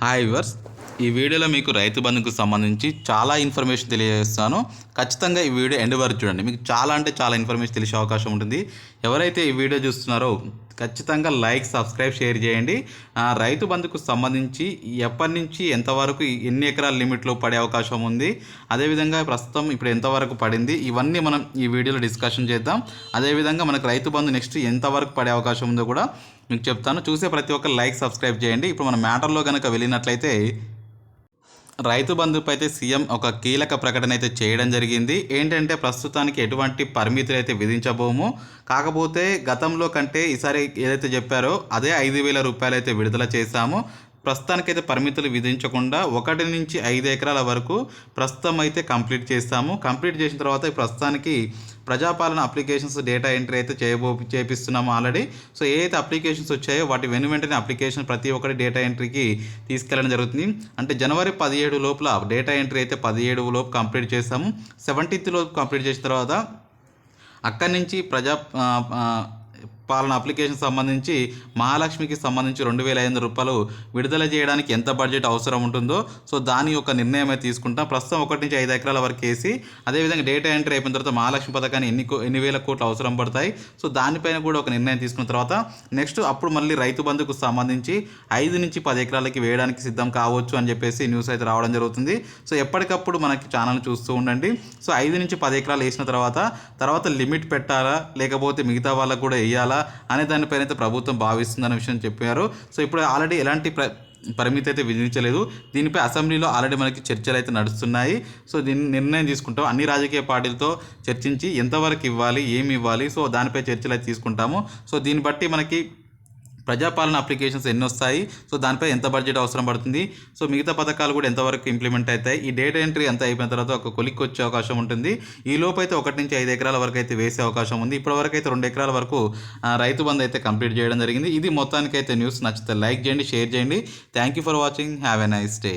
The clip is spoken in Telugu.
హాయ్ వర్స్ ఈ వీడియోలో మీకు రైతు బంధుకు సంబంధించి చాలా ఇన్ఫర్మేషన్ తెలియజేస్తాను. ఖచ్చితంగా ఈ వీడియో ఎండ్ వరకు చూడండి. మీకు చాలా అంటే చాలా ఇన్ఫర్మేషన్ తెలిసే అవకాశం ఉంటుంది. ఎవరైతే ఈ వీడియో చూస్తున్నారో ఖచ్చితంగా లైక్ సబ్స్క్రైబ్ షేర్ చేయండి. రైతు బంధుకు సంబంధించి ఎప్పటి నుంచి ఎంతవరకు ఎన్ని ఎకరాల లిమిట్లో పడే అవకాశం ఉంది అదేవిధంగా ప్రస్తుతం ఇప్పుడు ఎంతవరకు పడింది ఇవన్నీ మనం ఈ వీడియోలో డిస్కషన్ చేద్దాం. అదేవిధంగా మనకు రైతు బంధు నెక్స్ట్ ఎంతవరకు పడే అవకాశం ఉందో కూడా మీకు చెప్తాను. చూసే ప్రతి ఒక్క లైక్ సబ్స్క్రైబ్ చేయండి. ఇప్పుడు మన మ్యాటర్లో కనుక వెళ్ళినట్లయితే రైతు బంధుపై అయితే సీఎం ఒక కీలక ప్రకటన అయితే చేయడం జరిగింది. ఏంటంటే ప్రస్తుతానికి ఎటువంటి పరిమితులు అయితే విధించబోము. కాకపోతే గతంలో కంటే ఈసారి ఏదైతే చెప్పారో అదే ఐదు వేల రూపాయలు అయితే విడుదల చేశాము. ప్రస్తుతానికైతే పరిమితులు విధించకుండా ఒకటి నుంచి ఐదు ఎకరాల వరకు ప్రస్తుతం అయితే కంప్లీట్ చేస్తాము. కంప్లీట్ చేసిన తర్వాత ప్రస్తుతానికి ప్రజాపాలన అప్లికేషన్స్ డేటా ఎంట్రీ అయితే చేయబో చేపిస్తున్నాము ఆల్రెడీ. సో ఏ అయితే అప్లికేషన్స్ వచ్చాయో వాటి వెను వెంటనే అప్లికేషన్ ప్రతి ఒక్కటి డేటా ఎంట్రీకి తీసుకెళ్ళడం జరుగుతుంది. అంటే జనవరి పదిహేడు లోపల డేటా ఎంట్రీ అయితే పదిహేడు లోపు కంప్లీట్ చేస్తాము. సెవెంటీన్త్ లోపు కంప్లీట్ చేసిన తర్వాత అక్కడి నుంచి ప్రజా పాలన అప్లికేషన్ సంబంధించి మహాలక్ష్మికి సంబంధించి రెండు వేల ఐదు రూపాయలు విడుదల చేయడానికి ఎంత బడ్జెట్ అవసరం ఉంటుందో సో దాని యొక్క నిర్ణయం అయితే తీసుకుంటాం. ప్రస్తుతం ఒకటి నుంచి ఐదు ఎకరాల వరకు వేసి అదేవిధంగా డేటా ఎంట్రీ అయిపోయిన తర్వాత మహాలక్ష్మి పథకాన్ని ఎన్ని కో- ఎన్ని వేల కోట్లు అవసరం పడతాయి. సో దానిపైన కూడా ఒక నిర్ణయం తీసుకున్న తర్వాత నెక్స్ట్ అప్పుడు మళ్ళీ రైతు బంధుకు సంబంధించి ఐదు నుంచి పది ఎకరాలకి వేయడానికి సిద్ధం కావచ్చు అని చెప్పేసి న్యూస్ అయితే రావడం జరుగుతుంది. సో ఎప్పటికప్పుడు మనకి ఛానల్ చూస్తూ ఉండండి. సో ఐదు నుంచి పది ఎకరాలు వేసిన తర్వాత తర్వాత లిమిట్ పెట్టాలా లేకపోతే మిగతా వాళ్ళకు కూడా వేయాలా అనే దానిపైన అయితే ప్రభుత్వం భావిస్తుందనే విషయం చెప్పారు. సో ఇప్పుడు ఆల్రెడీ ఎలాంటి ప్ర పరిమితి అయితే విధించలేదు. దీనిపై అసెంబ్లీలో ఆల్రెడీ మనకి చర్చలు అయితే నడుస్తున్నాయి. సో దీన్ని నిర్ణయం తీసుకుంటాం. అన్ని రాజకీయ పార్టీలతో చర్చించి ఎంతవరకు ఇవ్వాలి ఏమి ఇవ్వాలి సో దానిపై చర్చలు అయితే తీసుకుంటాము. సో దీన్ని బట్టి మనకి ప్రజాపాలన అప్లికేషన్స్ ఎన్ని వస్తాయి సో దానిపై ఎంత బడ్జెట్ అవసరం పడుతుంది? సో మిగతా పథకాలు కూడా ఎంతవరకు ఇంప్లిమెంట్ అవుతాయి? ఈ డేటా ఎంట్రీ అంతా అయిపోయిన తర్వాత ఒక కొలిక్కి వచ్చే అవకాశం ఉంటుంది. ఈ లోపు అయితే ఒకటి నుంచి ఐదు ఎకరాల వరకు అయితే వేసే అవకాశం ఉంది. ఇప్పటివరకు అయితే రెండు ఎకరాల వరకు రైతు బంధు అయితే కంప్లీట్ చేయడం జరిగింది. ఇది మొత్తానికి అయితే న్యూస్ నచ్చితే లైక్ చేయండి షేర్ చేయండి. Thank you for watching have a nice day